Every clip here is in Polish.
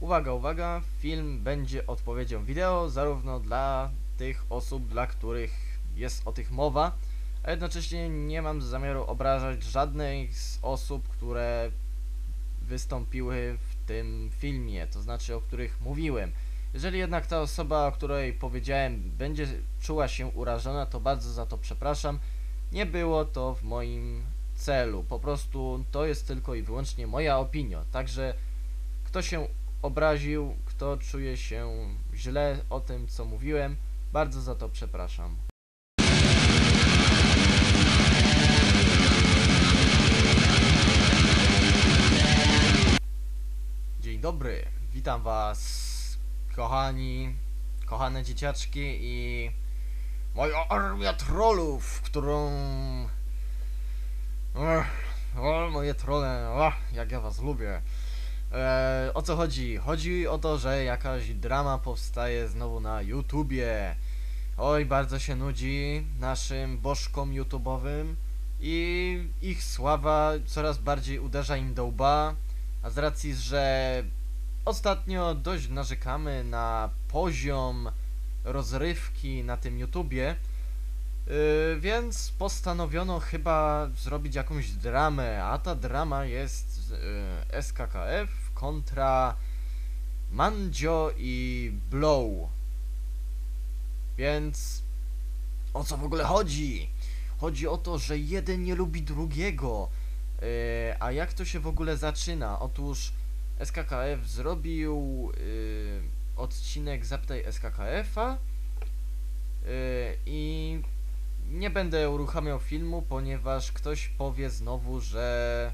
Uwaga, uwaga, film będzie odpowiedzią wideo zarówno dla tych osób, dla których jest o tych mowa, a jednocześnie nie mam zamiaru obrażać żadnej z osób, które wystąpiły w tym filmie, to znaczy o których mówiłem. Jeżeli jednak ta osoba, o której powiedziałem, będzie czuła się urażona, to bardzo za to przepraszam. Nie było to w moim celu. Po prostu to jest tylko i wyłącznie moja opinia. Także kto się obraził, kto czuje się źle o tym, co mówiłem, bardzo za to przepraszam. Dzień dobry, witam was, kochani, kochane dzieciaczki i moja armia trollów, którą... O, moje trolle, jak ja was lubię. E, o co chodzi? Chodzi o to, że jakaś drama powstaje znowu na YouTubie. Oj, bardzo się nudzi naszym bożkom YouTubowym i ich sława coraz bardziej uderza im do łba, a z racji, że ostatnio dość narzekamy na poziom rozrywki na tym YouTubie, Yy, więc postanowiono chyba zrobić jakąś dramę, a ta drama jest yy, SKKF kontra Mandzio i Blow. Więc o co w ogóle chodzi? Chodzi o to, że jeden nie lubi drugiego. Yy, a jak to się w ogóle zaczyna? Otóż SKKF zrobił yy, odcinek Zapytaj SKKF-a yy, i nie będę uruchamiał filmu, ponieważ ktoś powie znowu, że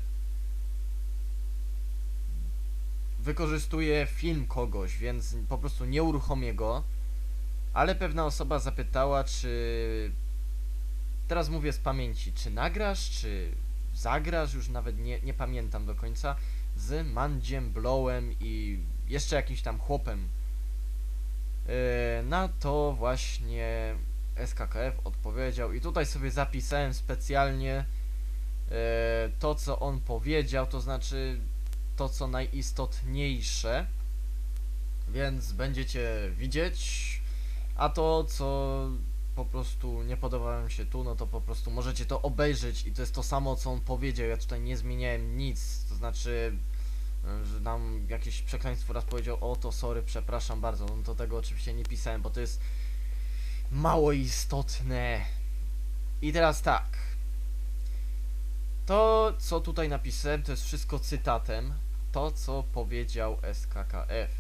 wykorzystuje film kogoś, więc po prostu nie uruchomię go. Ale pewna osoba zapytała, czy teraz mówię z pamięci, czy nagrasz, czy zagrasz, już nawet nie, nie pamiętam do końca, z Mandziem Blowem i jeszcze jakimś tam chłopem. Yy, na to właśnie SKKF odpowiedział. I tutaj sobie zapisałem specjalnie e, to, co on powiedział, to znaczy to, co najistotniejsze, więc będziecie widzieć, a to, co po prostu nie podoba wam się tu, no to po prostu możecie to obejrzeć. I to jest to samo, co on powiedział, ja tutaj nie zmieniałem nic, to znaczy e, że nam jakieś przekleństwo raz powiedział, o to sorry, przepraszam bardzo, no to tego oczywiście nie pisałem, bo to jest mało istotne. I teraz tak. To, co tutaj napisałem, to jest wszystko cytatem. To, co powiedział SKKF.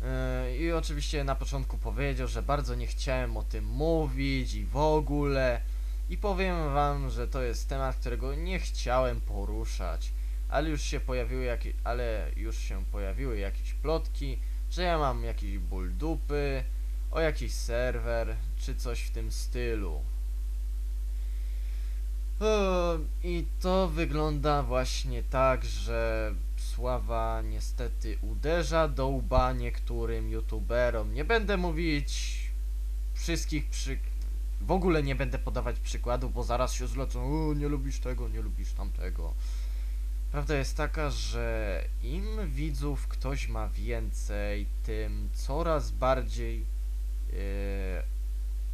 Yy, I oczywiście na początku powiedział, że bardzo nie chciałem o tym mówić i w ogóle. I powiem wam, że to jest temat, którego nie chciałem poruszać. Ale już się pojawiły jakieś, ale już się pojawiły jakieś plotki, że ja mam jakiś ból dupy, o jakiś serwer, czy coś w tym stylu. I to wygląda właśnie tak, że sława niestety uderza do łba niektórym youtuberom. Nie będę mówić wszystkich przy... W ogóle nie będę podawać przykładów, bo zaraz się zlecą, o, nie lubisz tego, nie lubisz tamtego. Prawda jest taka, że im widzów ktoś ma więcej, tym coraz bardziej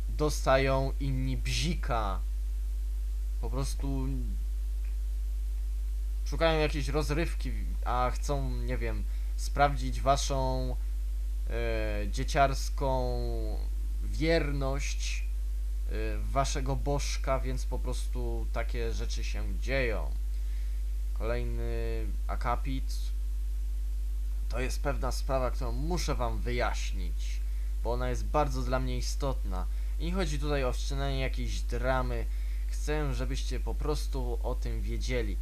dostają inni bzika. Po prostu szukają jakiejś rozrywki, a chcą, nie wiem, sprawdzić waszą yy, dzieciarską wierność yy, waszego bożka, więc po prostu takie rzeczy się dzieją. Kolejny akapit to jest pewna sprawa, którą muszę wam wyjaśnić bo ona jest bardzo dla mnie istotna. I nie chodzi tutaj o wszczynanie jakiejś dramy. Chcę, żebyście po prostu o tym wiedzieli,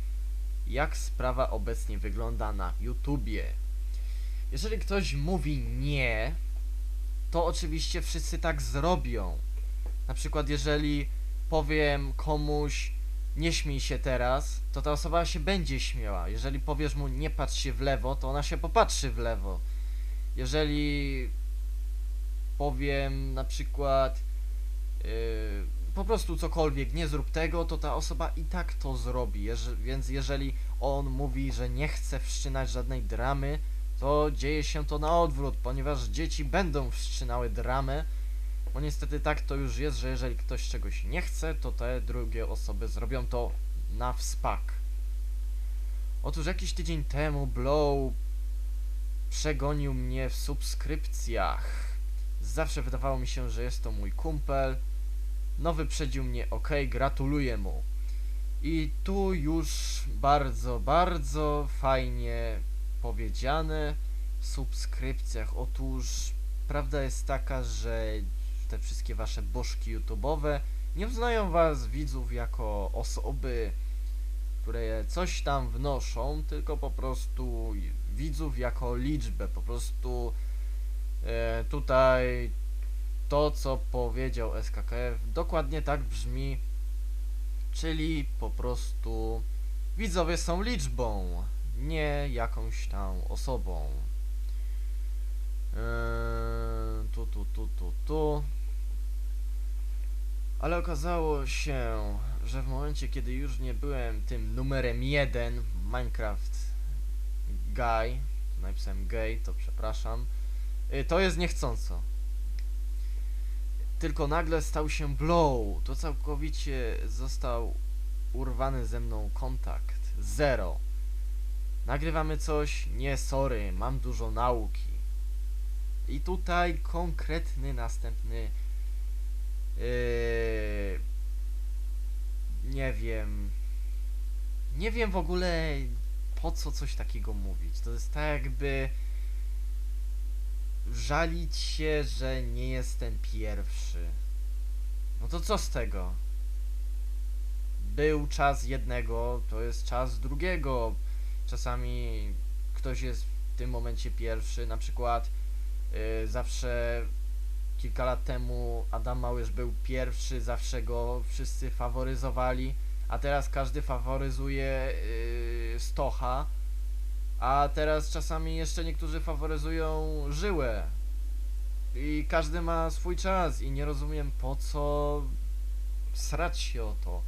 jak sprawa obecnie wygląda na YouTubie. Jeżeli ktoś mówi nie, to oczywiście wszyscy tak zrobią. Na przykład, jeżeli powiem komuś nie śmiej się teraz, to ta osoba się będzie śmiała. Jeżeli powiesz mu nie patrz się w lewo, to ona się popatrzy w lewo. Jeżeli powiem na przykład yy, po prostu cokolwiek, nie zrób tego, to ta osoba i tak to zrobi. Jeże, więc jeżeli on mówi, że nie chce wszczynać żadnej dramy, to dzieje się to na odwrót, ponieważ dzieci będą wszczynały dramę, bo niestety tak to już jest, że jeżeli ktoś czegoś nie chce, to te drugie osoby zrobią to na wspak. Otóż jakiś tydzień temu Blow przegonił mnie w subskrypcjach. Zawsze wydawało mi się, że jest to mój kumpel. No wyprzedził mnie, ok, gratuluję mu. I tu już bardzo, bardzo fajnie powiedziane w subskrypcjach. Otóż prawda jest taka, że te wszystkie wasze bożki YouTube'owe nie uznają was widzów jako osoby, które coś tam wnoszą, tylko po prostu widzów jako liczbę. Po prostu tutaj to, co powiedział SKKF, dokładnie tak brzmi, czyli po prostu widzowie są liczbą, nie jakąś tam osobą. Eee, tu, tu, tu, tu, tu. Ale okazało się, że w momencie, kiedy już nie byłem tym numerem jeden Minecraft Guy, napisałem gay, to przepraszam, to jest niechcąco. Tylko nagle stał się blow, to całkowicie został urwany ze mną kontakt. Zero. Nagrywamy coś, nie sorry, mam dużo nauki. I tutaj konkretny następny Yy, nie wiem. Nie wiem w ogóle po co coś takiego mówić. To jest tak jakby żalić się, że nie jestem pierwszy. No to co z tego? Był czas jednego, to jest czas drugiego. Czasami ktoś jest w tym momencie pierwszy, na przykład yy, zawsze kilka lat temu Adam Małysz był pierwszy, zawsze go wszyscy faworyzowali, a teraz każdy faworyzuje yy, Stocha, a teraz czasami jeszcze niektórzy faworyzują Żyłę. I każdy ma swój czas i nie rozumiem po co srać się o to,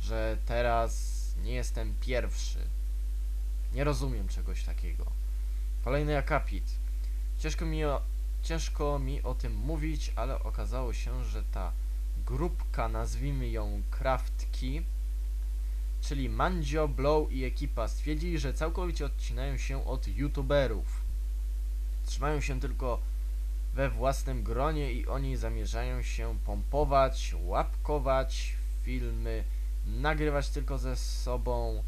że teraz nie jestem pierwszy. Nie rozumiem czegoś takiego. Kolejny akapit. Ciężko mi o Ciężko mi o tym mówić, ale okazało się, że ta grupka, nazwijmy ją Craftki, czyli Mandzio, Blow i ekipa stwierdzili, że całkowicie odcinają się od youtuberów. Trzymają się tylko we własnym gronie i oni zamierzają się pompować, łapkować filmy, nagrywać tylko ze sobą,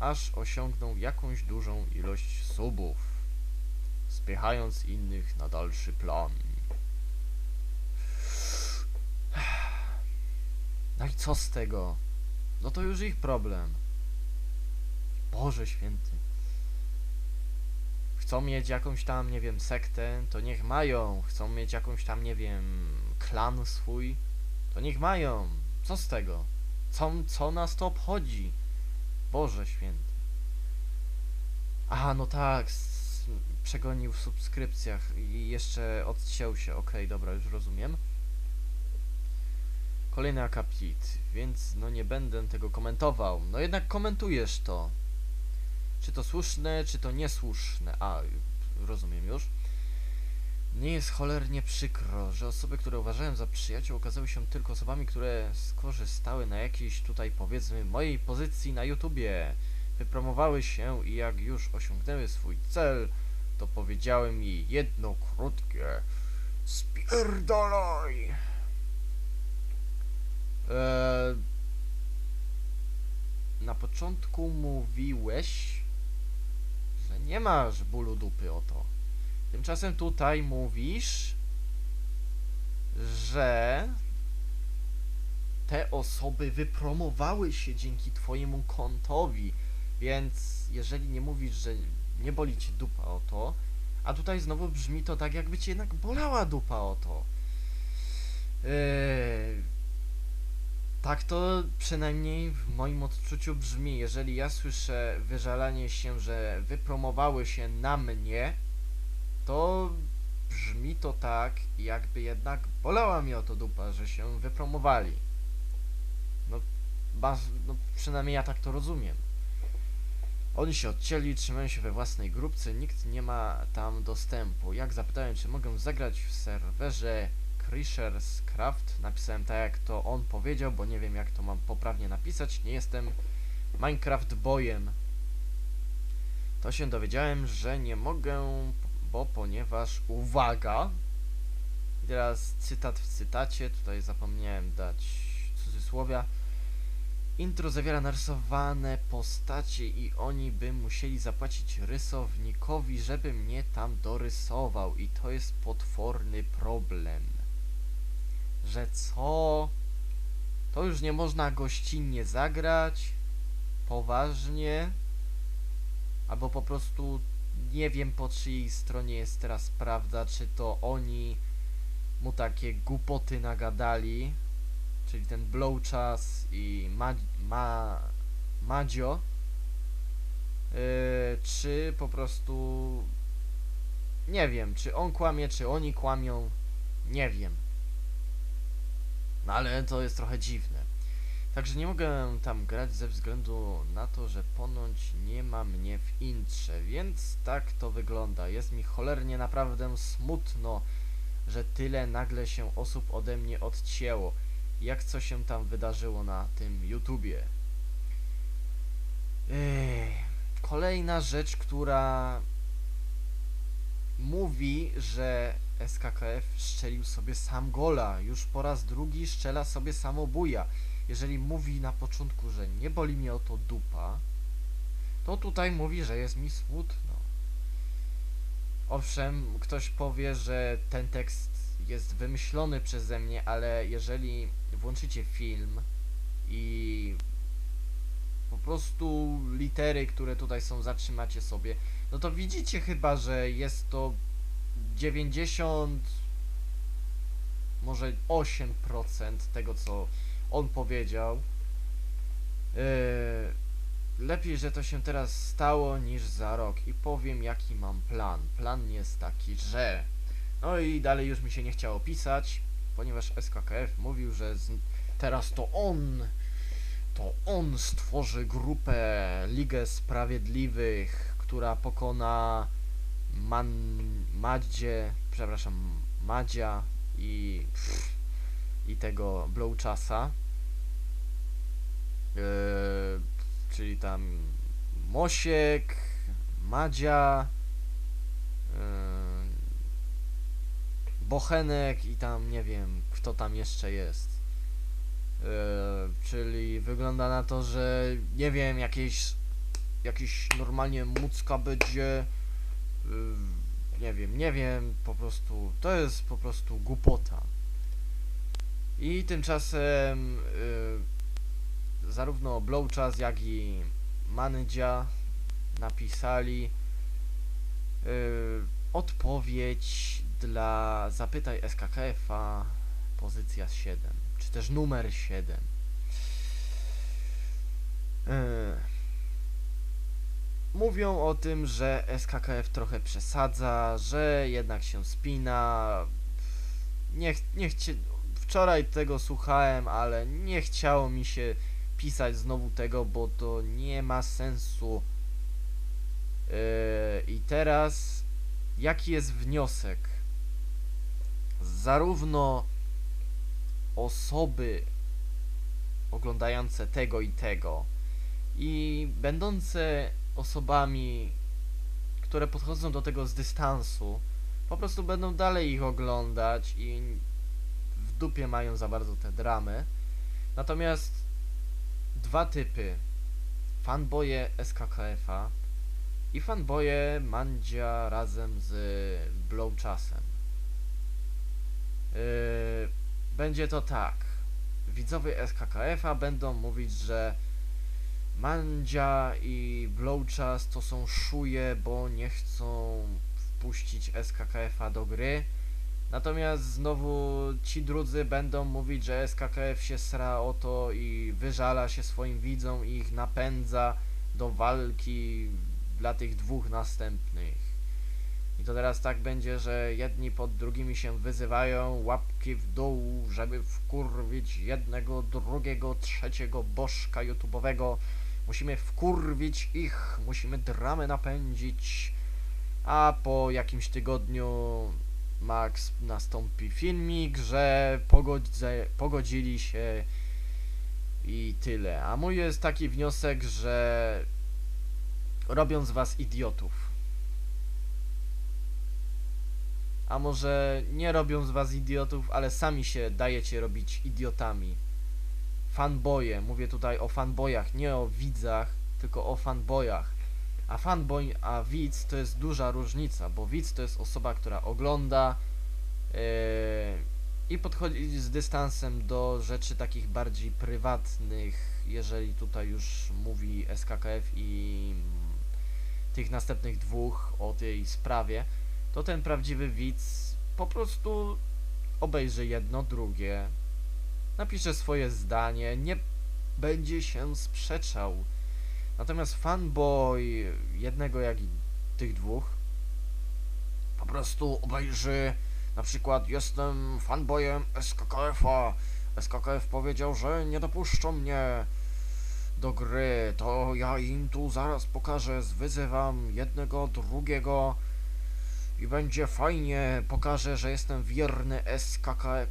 aż osiągną jakąś dużą ilość subów spychając innych na dalszy plan. No i co z tego? No to już ich problem. Boże święty. Chcą mieć jakąś tam, nie wiem, sektę, to niech mają. Chcą mieć jakąś tam, nie wiem, klan swój, to niech mają. Co z tego? Co, co nas to obchodzi? Boże święty. Aha, no tak, przegonił w subskrypcjach i jeszcze odciął się. Okej, okay, dobra, już rozumiem. Kolejny akapit, więc no nie będę tego komentował. No jednak komentujesz to. Czy to słuszne, czy to niesłuszne. A, rozumiem już. Nie jest cholernie przykro, że osoby, które uważałem za przyjaciół, okazały się tylko osobami, które skorzystały na jakiejś tutaj, powiedzmy, mojej pozycji na YouTubie. Wypromowały się i jak już osiągnęły swój cel, to powiedziałem mi jedno krótkie Spierdolaj! Eee, na początku mówiłeś, że nie masz bólu dupy o to. Tymczasem tutaj mówisz, że te osoby wypromowały się dzięki twojemu kontowi, więc jeżeli nie mówisz, że nie boli cię dupa o to, a tutaj znowu brzmi to tak, jakby cię jednak bolała dupa o to. Yy, tak to przynajmniej w moim odczuciu brzmi. Jeżeli ja słyszę wyżalanie się, że wypromowały się na mnie, to brzmi to tak, jakby jednak bolała mi o to dupa, że się wypromowali. No, baz, no przynajmniej ja tak to rozumiem. Oni się odcięli, trzymają się we własnej grupce, nikt nie ma tam dostępu. Jak zapytałem, czy mogę zagrać w serwerze Krishers Craft, napisałem tak jak to on powiedział, bo nie wiem jak to mam poprawnie napisać. Nie jestem Minecraft bojem. To się dowiedziałem, że nie mogę, bo ponieważ uwaga. Teraz cytat w cytacie, tutaj zapomniałem dać cudzysłowia. Intro zawiera narysowane postacie i oni by musieli zapłacić rysownikowi, żeby mnie tam dorysował i to jest potworny problem. Że co? To już nie można gościnnie zagrać? Poważnie? Albo po prostu nie wiem po czyjej stronie jest teraz prawda, czy to oni mu takie głupoty nagadali, czyli ten Blowczas i ma, ma, Madzio, yy, czy po prostu nie wiem, czy on kłamie, czy oni kłamią, nie wiem. No ale to jest trochę dziwne. Także nie mogę tam grać ze względu na to, że ponoć nie ma mnie w intrze, więc tak to wygląda. Jest mi cholernie naprawdę smutno, że tyle nagle się osób ode mnie odcięło. Jak co się tam wydarzyło na tym YouTubie. Ej, kolejna rzecz, która mówi, że SKKF szczelił sobie sam gola. Już po raz drugi szczela sobie samobuja. Jeżeli mówi na początku, że nie boli mnie o to dupa, to tutaj mówi, że jest mi smutno. Owszem, ktoś powie, że ten tekst jest wymyślony przeze mnie, ale jeżeli włączycie film i po prostu litery, które tutaj są, zatrzymacie sobie, no to widzicie chyba, że jest to 90 może 8% tego, co on powiedział. Yy, lepiej, że to się teraz stało niż za rok i powiem jaki mam plan. Plan jest taki, że no i dalej już mi się nie chciało pisać, ponieważ SKKF mówił, że z... teraz to on to on stworzy grupę Ligę Sprawiedliwych, która pokona Man... Madzie, przepraszam, Madzia i i tego Blowchasa. Yy, czyli tam Mosiek, Madzia, yy, Bochenek i tam nie wiem kto tam jeszcze jest. Yy, czyli wygląda na to, że nie wiem, jakieś jakiś normalnie mucka będzie nie wiem, nie wiem, po prostu to jest po prostu głupota. I tymczasem y, zarówno Blowchas, jak i Mandzia napisali y, odpowiedź dla zapytaj SKKF-a pozycja 7, czy też numer 7. mówią o tym, że SKKF trochę przesadza, że jednak się spina. Niech, niech cię, wczoraj tego słuchałem, ale nie chciało mi się pisać znowu tego, bo to nie ma sensu. Yy, I teraz, jaki jest wniosek? Zarówno osoby oglądające tego i tego i będące osobami, które podchodzą do tego z dystansu, po prostu będą dalej ich oglądać i dupie mają za bardzo te dramy. Natomiast dwa typy. Fanboje SKKF-a i fanboje Mandzia razem z Blowczasem. Yy, będzie to tak. Widzowie SKKF-a będą mówić, że Mandzia i Blowczas to są szuje, bo nie chcą wpuścić SKKF-a do gry Natomiast znowu ci drudzy będą mówić, że SKKF się sra o to i wyżala się swoim widzom i ich napędza do walki dla tych dwóch następnych. I to teraz tak będzie, że jedni pod drugimi się wyzywają, łapki w dół, żeby wkurwić jednego, drugiego, trzeciego bożka YouTube'owego. Musimy wkurwić ich, musimy dramę napędzić. A po jakimś tygodniu Max nastąpi filmik, że pogodze, pogodzili się i tyle. A mój jest taki wniosek, że robią z was idiotów. A może nie robią z was idiotów, ale sami się dajecie robić idiotami. Fanboje, mówię tutaj o fanboyach, nie o widzach, tylko o fanboyach. A fanboy, a widz to jest duża różnica, bo widz to jest osoba, która ogląda yy, i podchodzi z dystansem do rzeczy takich bardziej prywatnych, jeżeli tutaj już mówi SKKF i tych następnych dwóch o tej sprawie, to ten prawdziwy widz po prostu obejrzy jedno, drugie, napisze swoje zdanie, nie będzie się sprzeczał. Natomiast fanboy jednego jak i tych dwóch po prostu obejrzy na przykład jestem fanboyem SKKF-a. SKKF powiedział, że nie dopuszczą mnie do gry, to ja im tu zaraz pokażę, zwyzywam jednego, drugiego i będzie fajnie, pokażę, że jestem wierny SKKF,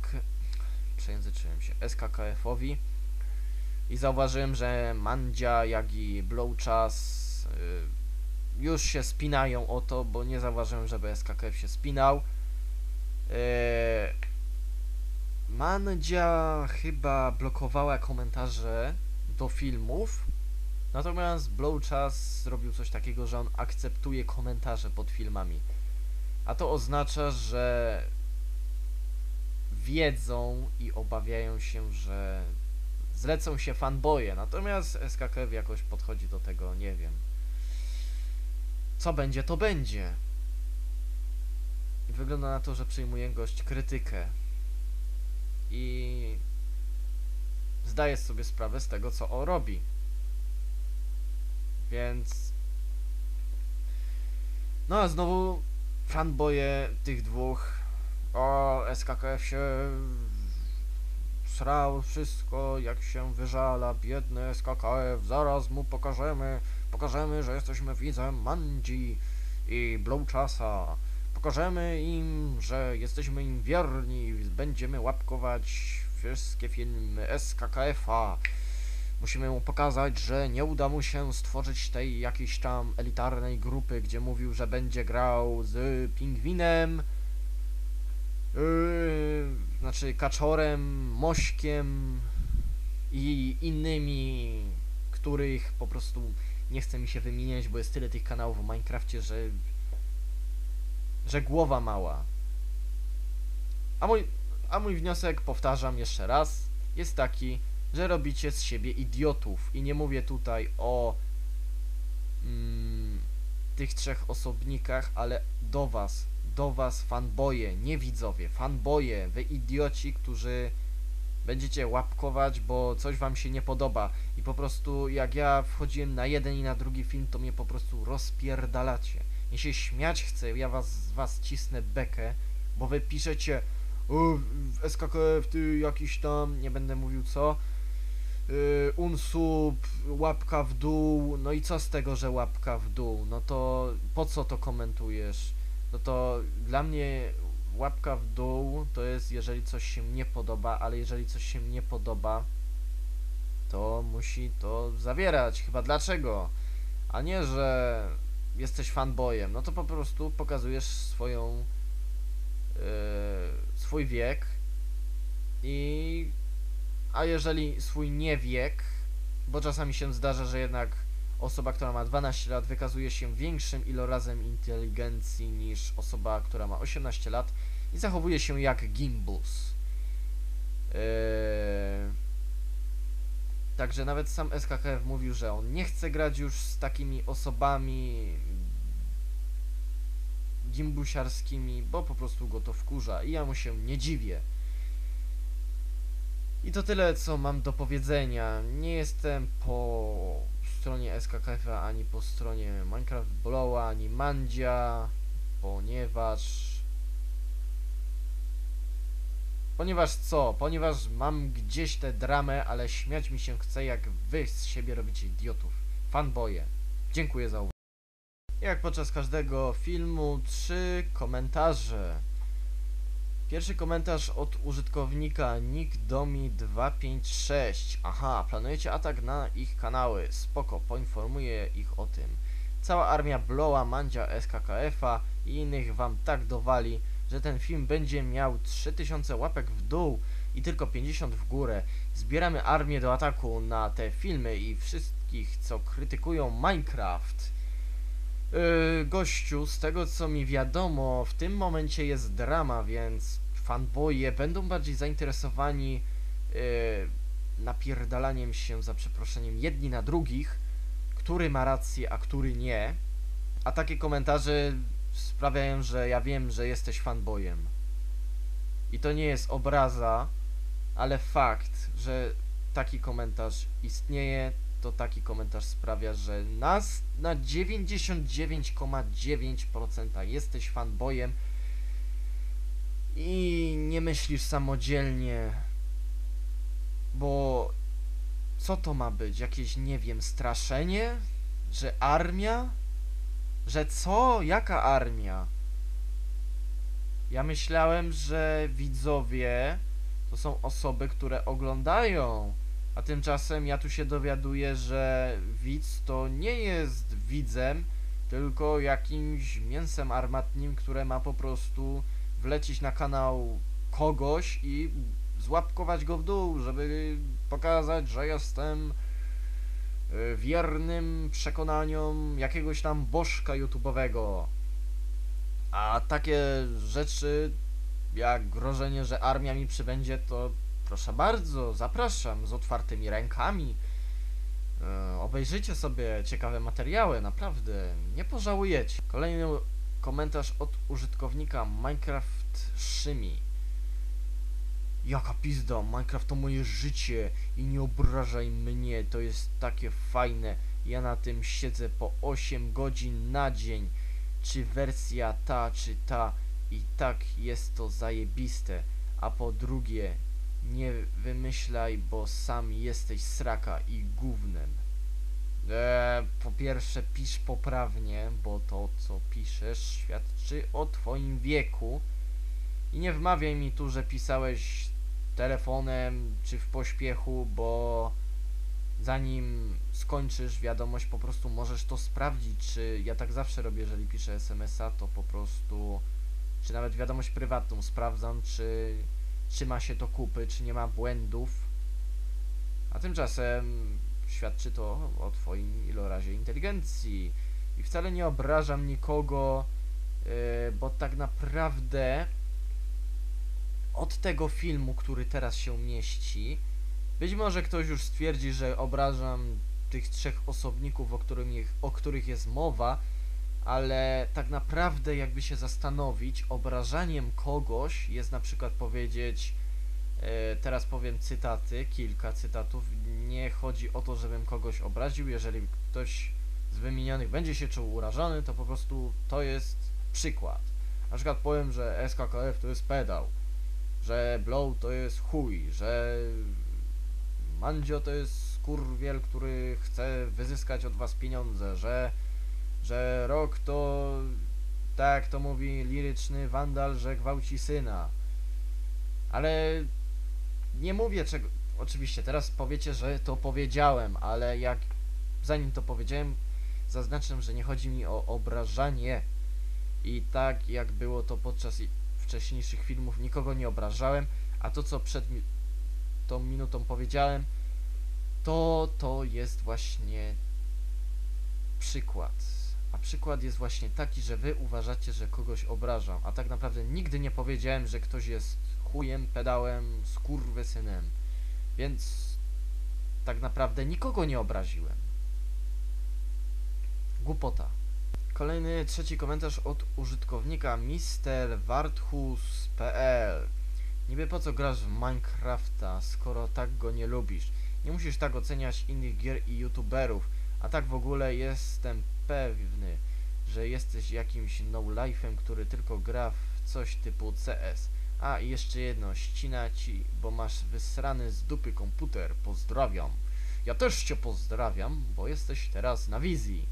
przejęzyczyłem się, SKKF-owi i zauważyłem, że Mandzia, jak i Blowczas y, już się spinają o to, bo nie zauważyłem, żeby SKKF się spinał. Y, Mandzia chyba blokowała komentarze do filmów, natomiast Blowczas zrobił coś takiego, że on akceptuje komentarze pod filmami. A to oznacza, że wiedzą i obawiają się, że zlecą się fanboje, natomiast SKKF jakoś podchodzi do tego, nie wiem. Co będzie, to będzie. Wygląda na to, że przyjmuje gość krytykę. I zdaje sobie sprawę z tego, co on robi. Więc. No a znowu fanboje tych dwóch. O, SKKF się srał wszystko, jak się wyżala, biedny SKKF, zaraz mu pokażemy, pokażemy, że jesteśmy widzem Mandzi i Blowczasa. Pokażemy im, że jesteśmy im wierni, będziemy łapkować wszystkie filmy SKKF-a. Musimy mu pokazać, że nie uda mu się stworzyć tej jakiejś tam elitarnej grupy, gdzie mówił, że będzie grał z Pingwinem, yy, znaczy Kaczorem, Mośkiem i innymi, których po prostu nie chce mi się wymieniać, bo jest tyle tych kanałów w Minecrafcie, że że głowa mała. A mój, a mój wniosek, powtarzam jeszcze raz, jest taki, że robicie z siebie idiotów. I nie mówię tutaj o mm, tych trzech osobnikach, ale do was, do was fanboje, nie widzowie, fanboje, wy idioci, którzy będziecie łapkować, bo coś wam się nie podoba i po prostu jak ja wchodziłem na jeden i na drugi film, to mnie po prostu rozpierdalacie. Nie się śmiać chcę, ja was z was cisnę bekę, bo wy piszecie w SKKF ty jakiś tam, nie będę mówił co, yy, unsub, łapka w dół, no i co z tego, że łapka w dół, no to po co to komentujesz? No to dla mnie łapka w dół to jest jeżeli coś się nie podoba, ale jeżeli coś się nie podoba, to musi to zawierać. Chyba dlaczego? A nie, że jesteś fanboyem, no to po prostu pokazujesz swoją yy, swój wiek i a jeżeli swój niewiek, bo czasami się zdarza, że jednak osoba, która ma 12 lat wykazuje się większym ilorazem inteligencji niż osoba, która ma 18 lat i zachowuje się jak gimbus. Yy... Także nawet sam SKKF mówił, że on nie chce grać już z takimi osobami gimbusiarskimi, bo po prostu go to wkurza i ja mu się nie dziwię. I to tyle, co mam do powiedzenia. Nie jestem po stronie SKKF ani po stronie Minecraft Blowa, ani Mandzia. ponieważ... Ponieważ co? Ponieważ mam gdzieś tę dramę, ale śmiać mi się chce, jak wy z siebie robicie idiotów. Fanboje. Dziękuję za uwagę. Jak podczas każdego filmu, trzy komentarze. Pierwszy komentarz od użytkownika nickdomi256. Aha, planujecie atak na ich kanały. Spoko, poinformuję ich o tym. Cała armia Blowa, Mandzia, SKKF-a i innych wam tak dowali, że ten film będzie miał 3000 łapek w dół i tylko 50 w górę. Zbieramy armię do ataku na te filmy i wszystkich, co krytykują Minecraft. Yy, gościu, z tego co mi wiadomo, w tym momencie jest drama, więc fanboye będą bardziej zainteresowani yy, napierdalaniem się za przeproszeniem jedni na drugich, który ma rację, a który nie. A takie komentarze sprawiają, że ja wiem, że jesteś fanboyem. I to nie jest obraza, ale fakt, że taki komentarz istnieje, to taki komentarz sprawia, że nas na 99,9% jesteś fanboyem i nie myślisz samodzielnie, bo co to ma być? Jakieś, nie wiem, straszenie? Że armia? Że co? Jaka armia? Ja myślałem, że widzowie to są osoby, które oglądają. A tymczasem ja tu się dowiaduję, że widz to nie jest widzem, tylko jakimś mięsem armatnim, które ma po prostu wlecieć na kanał kogoś i złapkować go w dół, żeby pokazać, że jestem y, wiernym przekonaniom jakiegoś tam bożka YouTube'owego. A takie rzeczy jak grożenie, że armia mi przybędzie, to proszę bardzo, zapraszam z otwartymi rękami. E, obejrzyjcie sobie ciekawe materiały, naprawdę, nie pożałujecie. Kolejny komentarz od użytkownika Minecraft Szymi. Jaka pizda, Minecraft to moje życie i nie obrażaj mnie, to jest takie fajne. Ja na tym siedzę po 8 godzin na dzień. Czy wersja ta, czy ta i tak jest to zajebiste. A po drugie, nie wymyślaj, bo sam jesteś sraka i gównem. Eee, po pierwsze, pisz poprawnie, bo to, co piszesz, świadczy o twoim wieku. I nie wmawiaj mi tu, że pisałeś telefonem czy w pośpiechu, bo zanim skończysz wiadomość, po prostu możesz to sprawdzić, czy ja tak zawsze robię, jeżeli piszę SMS-a, to po prostu, czy nawet wiadomość prywatną sprawdzam, czy trzyma się to kupy, czy nie ma błędów. A tymczasem świadczy to o twoim ilorazie inteligencji. I wcale nie obrażam nikogo, yy, bo tak naprawdę od tego filmu, który teraz się mieści, być może ktoś już stwierdzi, że obrażam tych trzech osobników, o, którym, o których jest mowa, ale tak naprawdę jakby się zastanowić, obrażaniem kogoś jest na przykład powiedzieć, e, teraz powiem cytaty, kilka cytatów, nie chodzi o to, żebym kogoś obraził, jeżeli ktoś z wymienionych będzie się czuł urażony, to po prostu to jest przykład. Na przykład powiem, że SKKF to jest pedał, że Blow to jest chuj, że Mandzio to jest skurwiel, który chce wyzyskać od was pieniądze, że że rok to, tak to mówi liryczny wandal, że gwałci syna. Ale nie mówię czego. Oczywiście, teraz powiecie, że to powiedziałem, ale jak zanim to powiedziałem, zaznaczam, że nie chodzi mi o obrażanie. I tak jak było to podczas wcześniejszych filmów, nikogo nie obrażałem, a to co przed mi tą minutą powiedziałem, to to jest właśnie przykład. Przykład jest właśnie taki, że wy uważacie, że kogoś obrażam, a tak naprawdę nigdy nie powiedziałem, że ktoś jest chujem, pedałem, skurwysynem. Więc tak naprawdę nikogo nie obraziłem. Głupota. Kolejny, trzeci komentarz od użytkownika MrWarthus.pl Niby po co grasz w Minecrafta, skoro tak go nie lubisz? Nie musisz tak oceniać innych gier i youtuberów, a tak w ogóle jestem pewny, że jesteś jakimś no-life'em, który tylko gra w coś typu CS. A i jeszcze jedno, ścina ci, bo masz wysrany z dupy komputer. Pozdrawiam. Ja też cię pozdrawiam, bo jesteś teraz na wizji.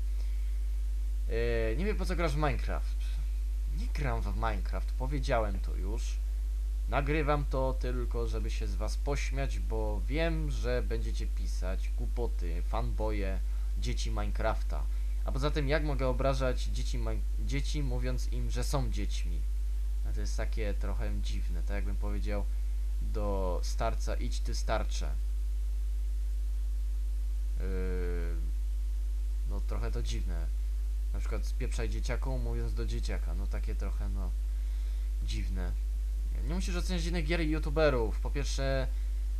Yy, nie wiem po co grasz w Minecraft. Nie gram w Minecraft, powiedziałem to już. Nagrywam to tylko, żeby się z was pośmiać, bo wiem, że będziecie pisać głupoty, fanboje, dzieci Minecrafta. A poza tym, jak mogę obrażać dzieci, dzieci mówiąc im, że są dziećmi? A to jest takie trochę dziwne, tak jakbym powiedział do starca, idź ty starcze. Yy, no trochę to dziwne. Na przykład spieprzaj dzieciaku mówiąc do dzieciaka, no takie trochę no dziwne. Nie musisz oceniać innych gier i youtuberów. Po pierwsze,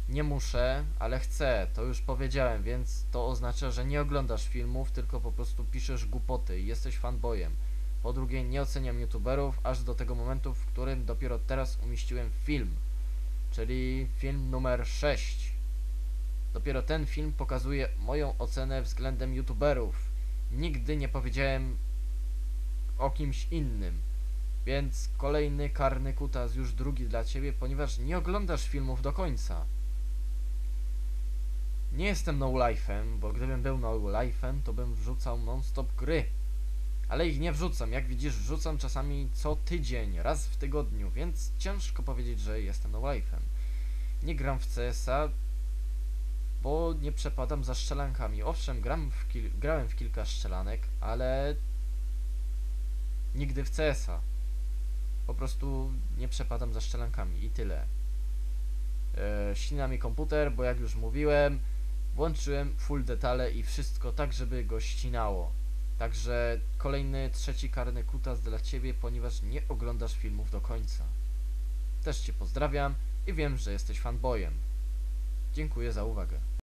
nie muszę, ale chcę, to już powiedziałem, więc to oznacza, że nie oglądasz filmów, tylko po prostu piszesz głupoty i jesteś fanboyem. Po drugie, nie oceniam youtuberów aż do tego momentu, w którym dopiero teraz umieściłem film, czyli film numer 6. Dopiero ten film pokazuje moją ocenę względem youtuberów. Nigdy nie powiedziałem o kimś innym. Więc kolejny karny kutas, już drugi dla ciebie, ponieważ nie oglądasz filmów do końca. Nie jestem no life'em, bo gdybym był no life'em, to bym wrzucał non-stop gry. Ale ich nie wrzucam, jak widzisz, wrzucam czasami co tydzień, raz w tygodniu, więc ciężko powiedzieć, że jestem no life'em. Nie gram w CS-a, bo nie przepadam za szczelankami. Owszem, gram w grałem w kilka szczelanek, ale nigdy w CS-a. Po prostu nie przepadam za szczelankami i tyle. E, ścina mi komputer, bo jak już mówiłem, włączyłem full detale i wszystko tak, żeby go ścinało. Także kolejny, trzeci karny kutas dla Ciebie, ponieważ nie oglądasz filmów do końca. Też Cię pozdrawiam i wiem, że jesteś fanboyem. Dziękuję za uwagę.